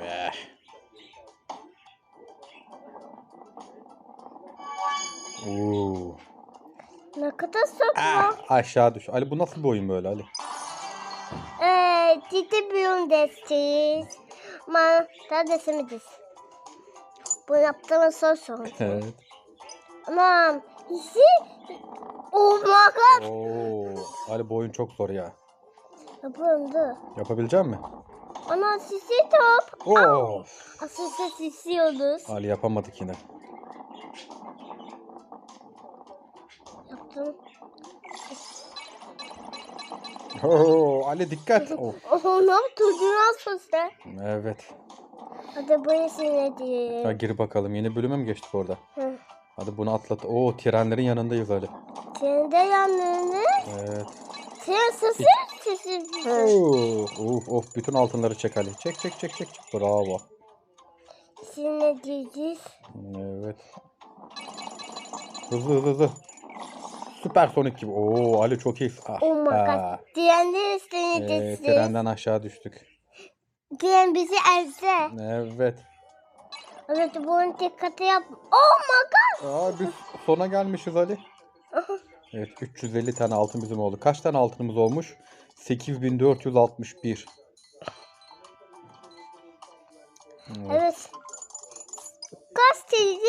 Eh. Oo. Ne kadar soğuk. Ah, aşağı düş. Ali bu nasıl bir oyun böyle Ali? Eee ciddi bir oyun desteğiz. Ama daha desemediz. Bu yaptığımız son son. Evet. Anam. Hissi. Oh my god. Oo. Ali bu oyun çok zor ya. Dur. Yapabilecek misin? Ana sisi top. Oo. Asıl ses istiyoruz. Ali yapamadık yine. Yaptım. Oo, Ali dikkat. Of. Ne yaptın? Nasıl sen? Evet. Hadi bu isim Ha, nedir? gir bakalım. Yeni bölüme mi geçtik orada? Hı. Hadi bunu atlat. Oo trenlerin yanındayız Ali. Senin de yanını. Evet. Senin sesin sesi. Oo. Of of bütün altınları çek Ali. Çek çek çek çek. çek. Bravo. Şimdi diyeceğiz? Evet. Hızlı hızlı hızlı. Süper Sonic gibi. Oo Ali çok iyi. Ah, Oh my ah. god. Diğerleri Ee, isteyeceğiz. trenden aşağı düştük. Diyen bizi ezdi. Evet. Evet bunu dikkate yap. Oh my god. Aa, biz sona gelmişiz Ali. Evet 350 tane altın bizim oldu. Kaç tane altınımız olmuş? 8461. Evet. Evet. Diyeceğiz?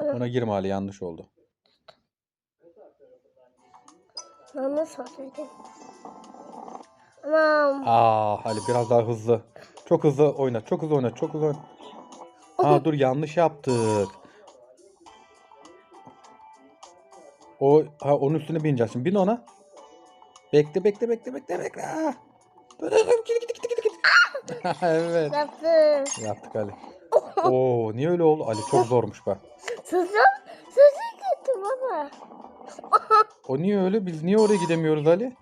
Ona girme Ali yanlış oldu. Nasıl söyledim? Anam. Aa Ali biraz daha hızlı. Çok hızlı oyna. Çok hızlı oyna. Çok hızlı oyna. Aa dur yanlış yaptık. O ha onun üstüne bineceğiz şimdi. Bin ona. Bekle bekle bekle bekle bekle. Aa. Dur, dur, dur, git, git, git, git, git. evet. Yaptım. Yaptık Ali. Oo niye öyle oldu? Ali çok zormuş bak. Susun. Susun kötü baba. O niye öyle? Biz niye oraya gidemiyoruz Ali?